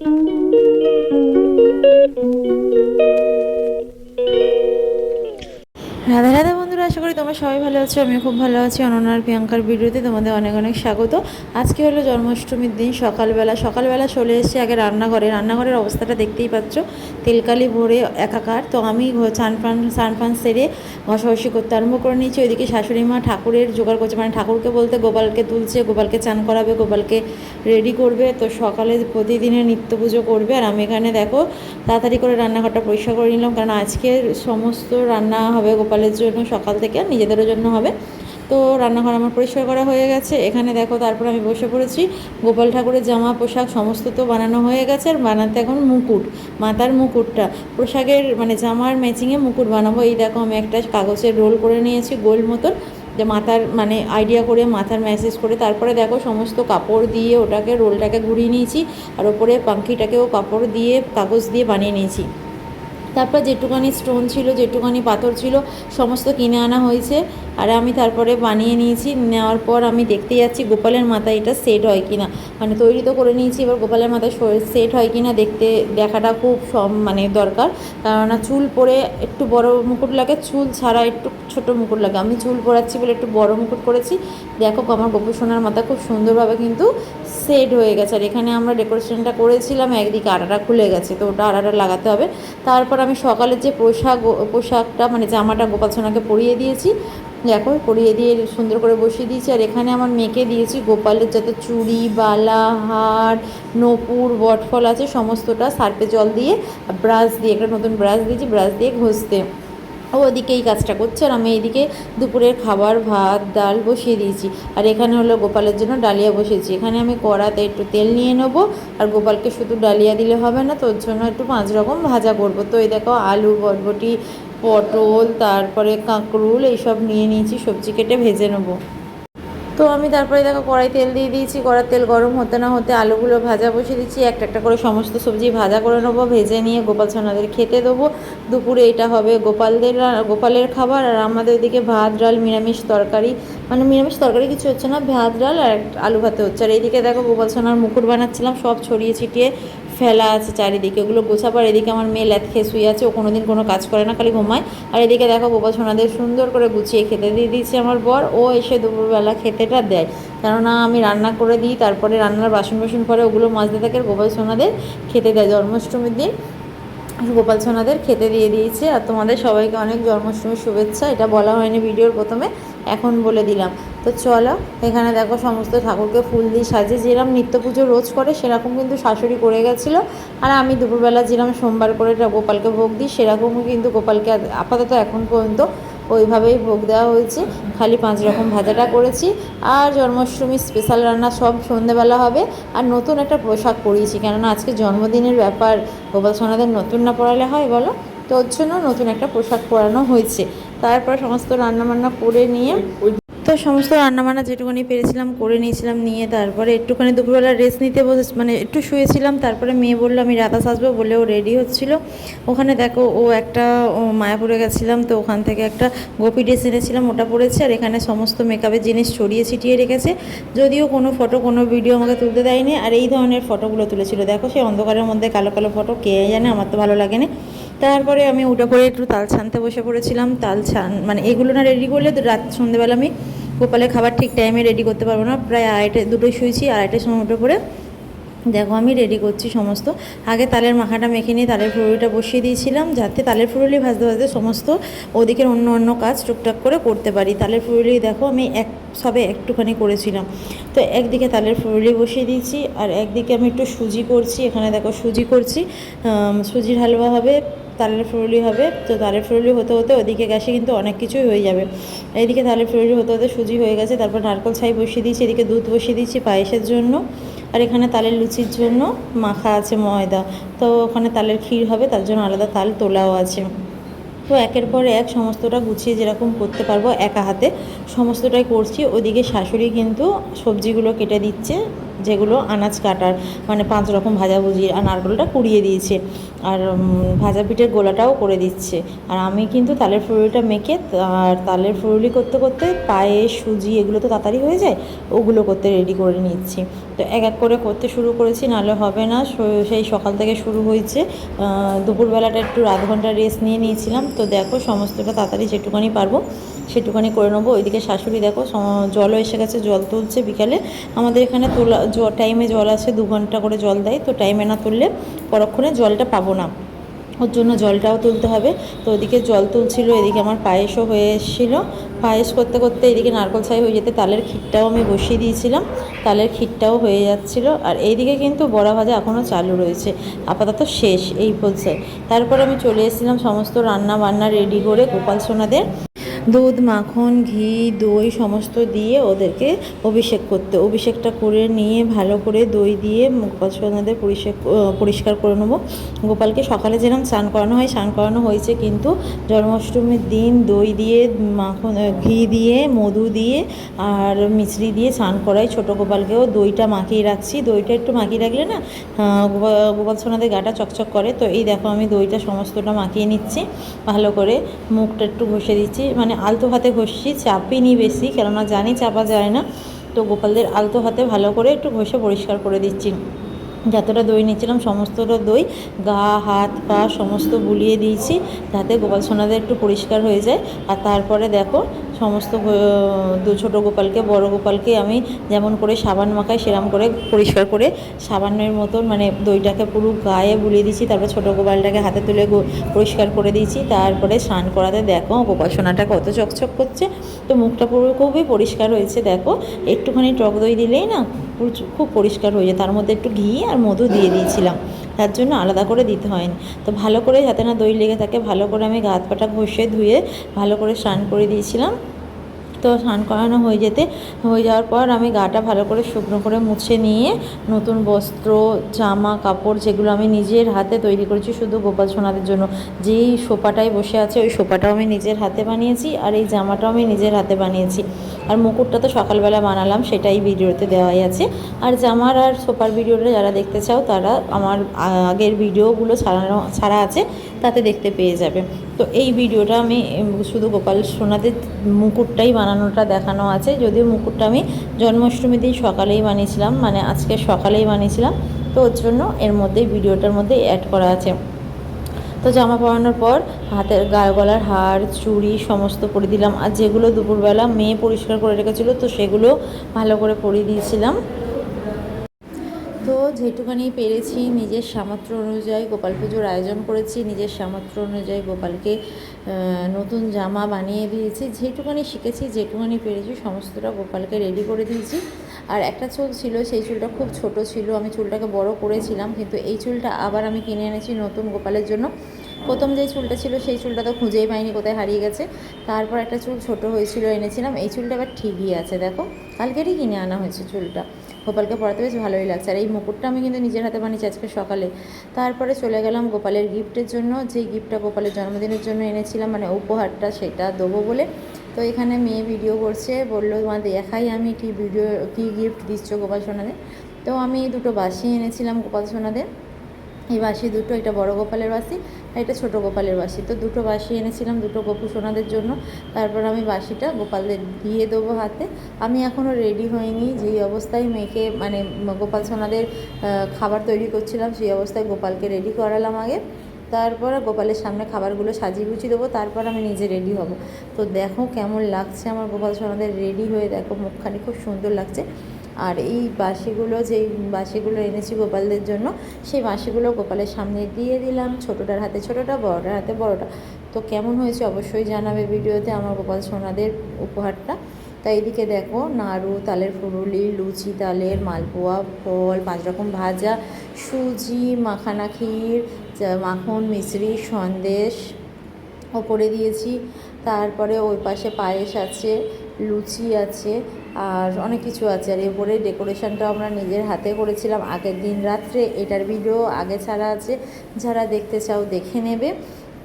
রাধা রাধা বন্ধুরা, আশা করি তোমরা সবাই ভালো আছো আমি খুব ভালো আছি। অননার প্রিয়াঙ্কার ভিডিওতে তোমাদের অনেক অনেক স্বাগত। আজকে হলো জন্মাষ্টমীর দিন, সকালবেলা। সকালবেলা চলে এসে আগে রান্নাঘরে। রান্নাঘরের অবস্থাটা দেখতেই পাচ্ছ। তেলকালি ভরে একাকার। তো আমি চান পান চান পান সেরে ঘষাঘষি করতে আরম্ভ করে নিয়েছি। ওইদিকে শাশুড়ি মা ঠাকুরের জোগাড় করছে। মানে ঠাকুরকে বলতে গোপালকে তুলছে, গোপালকে চান করাবে, গোপালকে রেডি করবে। তো সকালে প্রতিদিনের নিত্য পুজো করবে। আর আমি এখানে দেখো, তাড়াতাড়ি করে রান্নাঘরটা পরিষ্কার করে নিলাম। কারণ আজকে সমস্ত রান্না হবে গোপালের জন্য, সকাল থেকে আর নিজেদেরও জন্য হবে। তো রান্নাঘর আমার পরিষ্কার করা হয়ে গেছে। এখানে দেখো তারপর আমি বসে পড়েছি। গোপাল ঠাকুরের জামা, পোশাক সমস্ত তো বানানো হয়ে গেছে আর বানাতে এখন মুকুট মাথার মুকুটটা। পোশাকের মানে জামার ম্যাচিংয়ে মুকুট বানাবো। এই দেখো আমি একটা কাগজের রোল করে নিয়েছি গোল মতন। যে মাথার মানে আইডিয়া করে মাথার ম্যাসেজ করে। তারপরে দেখো সমস্ত কাপড় দিয়ে ওটাকে রোলটাকে ঘুরিয়ে নিয়েছি আর ওপরে পাখিটাকেও কাপড় দিয়ে, কাগজ দিয়ে বানিয়ে নিয়েছি। তারপর যেটুকানি স্টোন ছিল, যেটুকানি পাথর ছিল, সমস্ত কিনে আনা হয়েছে। আর আমি তারপরে বানিয়ে নিয়েছি, নেওয়ার পর আমি দেখতে যাচ্ছি গোপালের মাথায় এটা সেট হয় কি না মানে তৈরি তো করে নিয়েছি, এবার গোপালের মাথায় সেট হয় কি না দেখতে দেখাটা খুব সম- মানে দরকার। কেননা চুল পরে একটু বড় মুকুট লাগে, চুল ছাড়া একটু ছোট মুকুট লাগে। আমি চুল পরাচ্ছি বলে একটু বড় মুকুট করেছি। দেখো আমার গোপাল সোনার মাথা খুব সুন্দরভাবে কিন্তু সেট হয়ে গেছে। আর এখানে আমরা ডেকোরেশনটা করেছিলাম, একদিকে আড়াটা খুলে গেছে, তো ওটা আড়াটা লাগাতে হবে। তারপর আমি সকালের যে পোশাক পোশাকটা মানে জামাটা গোপাল সোনাকে পরিয়ে দিয়েছি, দেখো, পরিয়ে দিয়ে সুন্দর করে বসিয়ে দিয়েছি। আর এখানে আমার মেয়েকে দিয়েছি গোপালের যত চুড়ি, বালা, হার, নপুর, বটফল আছে, সমস্তটা সার্পে জল দিয়ে, ব্রাশ দিয়ে, একটা নতুন ব্রাশ দিয়েছি, ব্রাশ দিয়ে ঘষতে। ও ওদিকে এই কাজটা করছে আর আমি এইদিকে দুপুরের খাবার, ভাত, ডাল বসিয়ে দিয়েছি। আর এখানে হলো গোপালের জন্য ডালিয়া বসিয়েছি। এখানে আমি কড়াতে একটু তেল নিয়ে নেব আর গোপালকে শুধু ডালিয়া দিলে হবে না, তোর জন্য একটু পাঁচ রকম ভাজা করব। তো এই দেখো আলু, বরবটি, পটল, তারপরে কাঁকরুল এইসব নিয়ে নিয়েছি, সবজি কেটে ভেজে নেব। তো আমি তারপরে দেখো কড়াই তেল দিয়ে দিয়েছি, কড়ার তেল গরম হতে না হতে আলুগুলো ভাজা বসিয়ে দিচ্ছি, একটা একটা করে সমস্ত সবজি ভাজা করে নেব, ভেজে নিয়ে গোপাল সোনাদের খেতে দেবো। দুপুরে এটা হবে গোপালদের গোপালের খাবার আর আমাদের এদিকে ভাত, ডাল, নিরামিষ তরকারি। মানে নিরামিষ তরকারি কিছু হচ্ছে না, ভাত, ডাল আর আলু ভাতে হচ্ছে। আর এইদিকে দেখো গোপাল সোনার মুকুট বানাচ্ছিলাম, সব ছড়িয়ে ছিটিয়ে ফেলা আছে চারিদিকে, ওগুলো গোছাবার এদিকে আমার মেয়ে ল্যাথ খেয়ে শুয়ে আছে, ও কোনো দিন কোনো কাজ করে না, খালি ঘুমায়। আর এদিকে দেখো গোপাল সোনাদের সুন্দর করে গুছিয়ে খেতে দিয়ে দিয়েছি আমার বর, ও এসে দুপুরবেলা খেতেটা দেয়। কেননা আমি রান্না করে দিই, তারপরে রান্নার বাসন বাসন পরে ওগুলো মাজতে থাকে গোপাল সোনাদের খেতে দেয়, জন্মাষ্টমীর দিন। গোপাল সোনাদের খেতে দিয়ে দিয়েছে, আর তোমাদের সবাইকে অনেক জন্মাষ্টমীর শুভেচ্ছা, এটা বলা হয়নি ভিডিওর প্রথমে। এখন বলে দিলাম। তো চলো, এখানে দেখো সমস্ত ঠাকুরকে ফুল দিয়ে সাজিয়ে যেরকম নিত্য পুজো রোজ করে, সেরকম কিন্তু শাশুড়ি করে গেছিল। আর আমি দুপুরবেলা যেরকম সোমবার করে গোপালকে ভোগ দিই সেরকমও কিন্তু গোপালকে আপাতত এখন পর্যন্ত ওইভাবেই ভোগ দেওয়া হয়েছে। খালি পাঁচ রকম ভাজাটা করেছি। আর জন্মাষ্টমীর স্পেশাল রান্না সব সন্ধেবেলা হবে। আর নতুন একটা পোশাক পরিয়েছি, কেননা আজকে জন্মদিনের ব্যাপার। গোপাল সোনাদের নতুন না পড়ালে হয় বলো? তো ওর জন্য নতুন একটা পোশাক পরানো হয়েছে। তারপর সমস্ত রান্নাবান্না করে নিয়ে তো সমস্ত রান্নাবান্না যেটুকুনি পেরেছিলাম করে নিয়েছিলাম নিয়ে তারপরে একটুখানি দুপুরবেলা রেস্ট নিতে বসে মানে একটু শুয়েছিলাম তারপরে মেয়ে বলল আমি রাতা সাজবো বলে ও রেডি হচ্ছিল। ওখানে দেখো ও একটা মায়াপুরে গেছিলাম তো ওখান থেকে একটা গোপি ড্রেস এনেছিলাম ওটা পরেছে আর এখানে সমস্ত মেকআপের জিনিস ছড়িয়ে ছিটিয়ে রেখেছে। যদিও কোনো ফটো কোনো ভিডিও আমাকে তুলতে দেয়নি আর এই ধরনের ফটোগুলো তুলেছিল। দেখো সেই অন্ধকারের মধ্যে কালো কালো ফটো কে জানে আমার তো ভালো লাগেনি। তারপরে আমি উঠে করে একটু তাল ছানতে বসে পড়েছিলাম। তাল ছান মানে এগুলো না রেডি করলে রাত সন্ধেবেলা আমি গোপালের খাবার ঠিক টাইমে রেডি করতে পারব না। প্রায় আড়াইটে দুটোই শুয়েছি, আড়াইটার সময় উঠে পড়ে দেখো আমি রেডি করছি সমস্ত। আগে তালের মাখাটা মেখে নিয়ে তালের ফুরুলিটা বসিয়ে দিয়েছিলাম, যাতে তালের ফুরুলি ভাজতে ভাজতে সমস্ত ওদিকের অন্য অন্য কাজ টুকটাক করে করতে পারি। তালের ফুরুলি দেখো আমি এক, সবে একটুখানি করেছিলাম। তো একদিকে তালের ফুরুলি বসিয়ে দিয়েছি, আর একদিকে আমি একটু সুজি করছি। এখানে দেখো সুজি করছি সুজির হালুয়া হবে তালের ফুরুলি হবে। তো তালের ফুরুলি হতে হতে ওদিকে গ্যাসে কিন্তু অনেক কিছুই হয়ে যাবে। এইদিকে তালের ফুরুলি হতে হতে সুজি হয়ে গেছে, তারপর নারকল ছাই বসিয়ে দিয়েছি, এদিকে দুধ বসিয়ে দিয়েছি পায়েসের জন্য। আর এখানে তালের লুচির জন্য মাখা আছে ময়দা। তো ওখানে তালের ক্ষীর হবে, তার জন্য আলাদা তাল তোলাও আছে। তো একের পর এক সমস্তটা গুছিয়ে যেরকম করতে পারব একা হাতে, সমস্তটাই করছি। ওদিকে শাশুড়ি কিন্তু সবজিগুলো কেটে দিচ্ছে। যেগুলো আনাজ কাটার মানে পাঁচ রকম ভাজাভুজি আর নারকেলটা কুড়িয়ে দিয়েছে। আর ভাজা পিঠের গোলাটাও করে দিচ্ছে। আর আমি কিন্তু তালের ফুরুলিটা মেখে, আর তালের ফুরুলি করতে করতে পায়ে সুজি এগুলো তো তাড়াতাড়ি হয়ে যায়, ওগুলো করতে রেডি করে নিচ্ছি। তো এক এক করে করতে শুরু করেছি, নাহলে হবে না। সেই সকাল থেকে শুরু হয়েছে। দুপুরবেলাটা একটু আধ ঘণ্টা রেস্ট নিয়ে নিয়েছিলাম। তো দেখো সমস্তটা তাড়াতাড়ি যেটুকানি পারব। সেটুকানি করে নেব। ওইদিকে শাশুড়ি দেখো জলও এসে গেছে, জল তুলছে বিকালে। আমাদের এখানে তোলা টাইমে জল আছে, দু ঘণ্টা করে জল দেয়, তো টাইমে না তুললে পরক্ষণে জলটা পাবো না। ওর জন্য জলটাও তুলতে হবে। তো ওদিকে জল তুলছিল, এদিকে আমার পায়েসও হয়ে এসেছিল। পায়েস করতে করতে এদিকে নারকল ছাই হয়ে যেতে তালের ক্ষীরটাও আমি বসিয়ে দিয়েছিলাম। তালের ক্ষীরটাও হয়ে যাচ্ছিল। আর এইদিকে কিন্তু বড়া ভাজা এখনও চালু রয়েছে। আপাতত শেষ এই পর্যায়ে। তারপর আমি চলে এসেছিলাম সমস্ত রান্না বান্না রেডি করে গোপাল সোনাদের। দুধ, মাখন, ঘি, দই সমস্ত দিয়ে ওদেরকে অভিষেক করতে। অভিষেকটা করে নিয়ে, ভালো করে দই দিয়ে গোপাল সোনাদের পরিষেক পরিষ্কার করে নেব। গোপালকে সকালে যেরকম স্নান করানো হয়, স্নান করানো হয়েছে কিন্তু জন্মাষ্টমীর দিন দই দিয়ে, মাখন ঘি দিয়ে, মধু দিয়ে আর মিছরি দিয়ে স্নান করাই। ছোটো গোপালকেও দইটা মাখিয়ে রাখছি। দইটা একটু মাখিয়ে রাখলে না গোপাল সোনাদের গাটা চকচক করে। তো এই দেখো আমি দইটা সমস্তটা মাখিয়ে নিচ্ছি। ভালো করে মুখটা একটু ঘষে দিচ্ছি। মানে আলতো হাতে ঘষছি চাপিনি বেশি, কেননা জানি চাপা যায় না। তো গোপালদের আলতো হাতে ভালো করে একটু ঘষে পরিষ্কার করে দিচ্ছি। যতটা দই নিয়েছিলাম সমস্তটা দই, গা, হাত, পা সমস্ত বুলিয়ে দিয়েছি, যাতে গোপাল সোনাদের একটু পরিষ্কার হয়ে যায়। আর তারপরে দেখো সমস্ত দু ছোটো গোপালকে, বড় গোপালকে আমি যেমন করে সাবান মাখাই, সেরম করে পরিষ্কার করে সাবানের মতন মানে দইটাকে পুরো গায়ে বুলিয়ে দিয়েছি, তারপর ছোটো গোপালটাকে হাতে তুলে পরিষ্কার করে দিয়েছি, তারপরে স্নান করাতে দেখো গোপাল সোনাটা কত চকচক করছে, তো মুখটা পুরো খুবই পরিষ্কার হয়েছে, দেখো, একটুখানি টক দই দিলেই না খুব পরিষ্কার হয়ে যায়, তার মধ্যে একটু ঘি আর মধু দিয়ে দিয়েছিলাম। তার জন্য আলাদা করে দিতে হয়নি। তো ভালো করে যাতে না দই লেগে থাকে, ভালো করে আমি গা পাটা ঘষে ধুয়ে ভালো করে স্নান করে দিয়েছিলাম। তো স্নান করানো হয়ে যেতে, হয়ে যাওয়ার পর আমি গাটা ভালো করে শুকনো করে মুছে নিয়ে নতুন বস্ত্র, জামা, কাপড় যেগুলো আমি নিজের হাতে তৈরি করেছি শুধু গোপাল সোনাদের জন্য। যেই সোফাটায় বসে আছে ওই সোফাটাও আমি নিজের হাতে বানিয়েছি আর এই জামাটাও আমি নিজের হাতে বানিয়েছি। আর মুকুটটা তো সকালবেলা বানালাম, সেটাই ভিডিওতে দেওয়াই আছে। আর জামার আর সোফার ভিডিওটা যারা দেখতে চাও তারা আমার আগের ভিডিওগুলো ছাড়ানো, ছাড়া আছে, তাতে দেখতে পেয়ে যাবে। তো এই ভিডিওটা আমি শুধু গোপাল সোনাদের মুকুটটাই বানানোটা দেখানো আছে। যদিও মুকুটটা আমি জন্মাষ্টমীর দিন সকালেই বানিয়েছিলাম মানে আজকে সকালেই বানিয়েছিলাম। তো ওর জন্য এর মধ্যে ভিডিওটার মধ্যে অ্যাড করা আছে। তো জামা পরানোর পর হাতের গায়ে গলার হার, চুড়ি সমস্ত পরে দিলাম। আর যেগুলো দুপুরবেলা মেয়ে পরিষ্কার করে রেখেছিলো, তো সেগুলো ভালো করে পরিয়ে দিয়েছিলাম। যেটুখানি পেরেছি নিজের সামর্থ্য অনুযায়ী গোপাল পুজোর আয়োজন করেছি, নিজের সামর্থ্য অনুযায়ী গোপালকে নতুন জামা বানিয়ে দিয়েছি, যেটুখানি শিখেছি, যেটুখানি পেরেছি, সমস্তটা গোপালকে রেডি করে দিয়েছি। আর একটা চুল ছিল, সেই চুলটা খুব ছোট ছিল, আমি চুলটাকে বড় করেছিলাম, কিন্তু এই চুলটা আবার আমি কিনে এনেছি নতুন গোপালের জন্য। প্রথম যে চুলটা ছিল, সেই চুলটা তো খুঁজেই পাইনি কোথায় হারিয়ে গেছে। তারপর একটা চুল ছোট হয়েছিল, এনেছিলাম, এই চুলটা এবার ঠিকই আছে, দেখো। কালকেরই কিনে আনা হয়েছে চুলটা। গোপালকে পড়াতে বেশ ভালোই লাগছে। আর এই মুকুটটা আমি কিন্তু নিজের হাতে বানিয়েছি আজকে সকালে। তারপরে চলে গেলাম গোপালের গিফটের জন্য। যে গিফটটা গোপালের জন্মদিনের জন্য এনেছিলাম মানে উপহারটা সেটা দেবো বলে। তো এখানে মেয়ে ভিডিও করছে, বলল তোমার দেখাই আমি কি ভিডিও, কি গিফট দিচ্ছ গোপাল সোনাদের? তো আমি দুটো বাসি এনেছিলাম গোপাল সোনাদের। এই বাসি? দুটো, এটা বড় গোপালের বাসি আর এটা ছোটো গোপালের বাসি। তো দুটো বাসি এনেছিলাম, দুটো গোপু সোনাদের জন্য। তারপর আমি বাসিটা গোপালদের দিয়ে দেবো হাতে। আমি এখনও রেডি হইনি, যেই অবস্থায় মেয়েকে মানে গোপাল সোনাদের খাবার তৈরি করছিলাম, সেই অবস্থায় গোপালকে রেডি করালাম আগে। তারপর গোপালের সামনে খাবারগুলো সাজিয়ে গুছিয়ে দেবো, তারপর আমি নিজে রেডি হব। তো দেখো কেমন লাগছে আমার গোপাল সোনাদের রেডি হয়ে, দেখো মুখখানি খুব সুন্দর লাগছে। আর এই বাঁশিগুলো যেই বাঁশিগুলো এনেছি গোপালদের জন্য, সেই বাঁশিগুলো গোপালের সামনে দিয়ে দিলাম, ছোটোটার হাতে ছোটোটা, বড়টার হাতে বড়টা। তো কেমন হয়েছে অবশ্যই জানাবে ভিডিওতে আমার গোপাল সোনাদের উপহারটা। তাই এদিকে দেখো, নাড়ু, তালের ফুরুলি, লুচি তালের, মালপোয়া, ফল, পাঁচ রকম ভাজা, সুজি, মাখানা ক্ষীর মাখন মিশ্রি সন্দেশ, ওপরে দিয়েছি তারপরে ওই পাশে পায়েস আছে, লুচি আছে, আর অনেক কিছু আছে। আর এরপরে ডেকোরেশনটা আমরা নিজের হাতে করেছিলাম আগের দিন রাত্রে। এটার ভিডিও আগে ছাড়া আছে, যারা দেখতে চাও দেখে নেবে।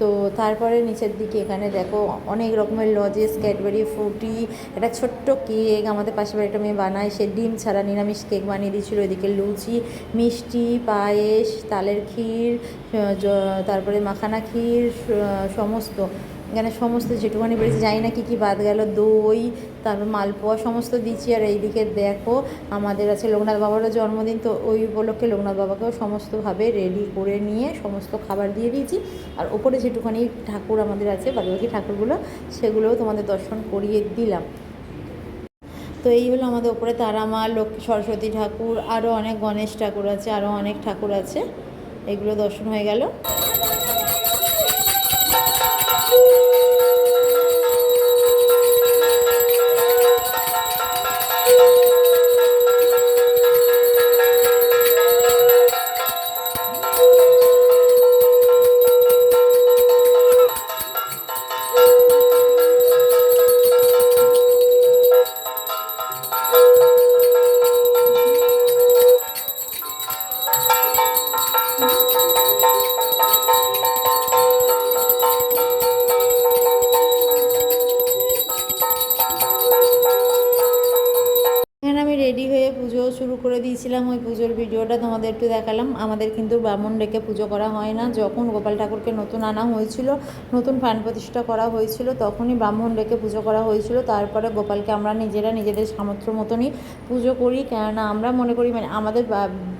তো তারপরে নিচের দিকে এখানে দেখো অনেক রকমের লজেস, ক্যাডবেরি, ফ্রুটি, একটা ছোট্ট কেক, আমাদের পাশে বাড়ি একটা মেয়ে বানায়, সে ডিম ছাড়া নিরামিষ কেক বানিয়ে দিয়েছিলো। এদিকে লুচি, মিষ্টি, পায়েস, তালের ক্ষীর তারপরে মাখানা ক্ষীর সমস্ত। এখানে সমস্ত যেটুকুনি বেড়েছে জানি না কী কী বাদ গেল, দই, তারপর মালপোয়া সমস্ত দিচ্ছি, আর এইদিকে দেখো আমাদের আছে লোকনাথ বাবারও জন্মদিন, তো ওই উপলক্ষে লোকনাথ বাবাকেও সমস্তভাবে রেডি করে নিয়ে সমস্ত খাবার দিয়ে দিয়েছি, আর ওপরে যেটুখানি ঠাকুর আমাদের আছে বাকি বাকি ঠাকুরগুলো, সেগুলোও তোমাদের দর্শন করিয়ে দিলাম। তো এই হলো আমাদের ওপরে তারা মা লক্ষ্মী সরস্বতী ঠাকুর, আরও অনেক গণেশ ঠাকুর আছে, আরও অনেক ঠাকুর আছে, এগুলো দর্শন হয়ে গেল। রেডি হয়ে পুজো শুরু করে দিয়েছিলাম। ওই পুজোর ভিডিওটা তোমাদের একটু দেখালাম। আমাদের কিন্তু ব্রাহ্মণ ডেকে পুজো করা হয় না। যখন গোপাল ঠাকুরকে নতুন আনা হয়েছিল, নতুন প্রাণ প্রতিষ্ঠা করা হয়েছিল, তখনই ব্রাহ্মণ ডেকে পুজো করা হয়েছিল। তারপরে গোপালকে আমরা নিজেরা নিজেদের সামর্থ্য মতনই পুজো করি। কেননা আমরা মনে করি মানে আমাদের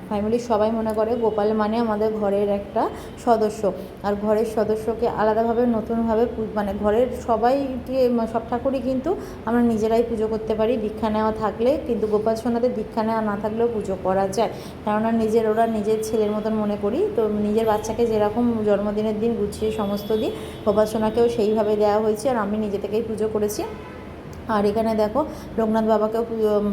ফ্যামিলির সবাই মনে করে গোপাল মানে আমাদের ঘরের একটা সদস্য। আর ঘরের সদস্যকে আলাদাভাবে, নতুনভাবে মানে ঘরের সবাইকে সব ঠাকুরই কিন্তু আমরা নিজেরাই পুজো করতে পারি। দীক্ষা নেওয়া থাকলে কিন্তু গোপাল সোনাদের দীক্ষা নেওয়া না থাকলেও পুজো করা যায়। কেননা নিজের, ওরা নিজের ছেলের মতন মনে করি। তো নিজের বাচ্চাকে যেরকম জন্মদিনের দিন গুছিয়ে সমস্ত দিন গোপাল সোনাকেও সেইভাবে দেওয়া হয়েছে। আর আমি নিজে থেকেই পুজো করেছি। আর এখানে দেখো লোকনাথ বাবাকেও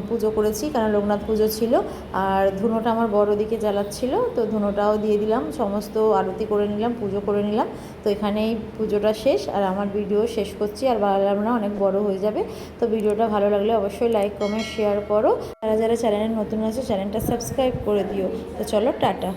পুজো- করেছি, কারণ লোকনাথ পুজো ছিল। আর ধুনোটা আমার বড় দিকে জ্বালাচ্ছিল, তো ধুনোটাও দিয়ে দিলাম, সমস্ত আরতি করে নিলাম, পুজো করে নিলাম। তো এখানেই পুজোটা শেষ, আর আমার ভিডিও শেষ করছি, আর বাড়ালাম না অনেক বড় হয়ে যাবে। তো ভিডিওটা ভালো লাগলে অবশ্যই লাইক কমেন্ট শেয়ার করো। যারা যারা চ্যানেলে নতুন আছে চ্যানেলটা সাবস্ক্রাইব করে দিও। তো চলো, টাটা।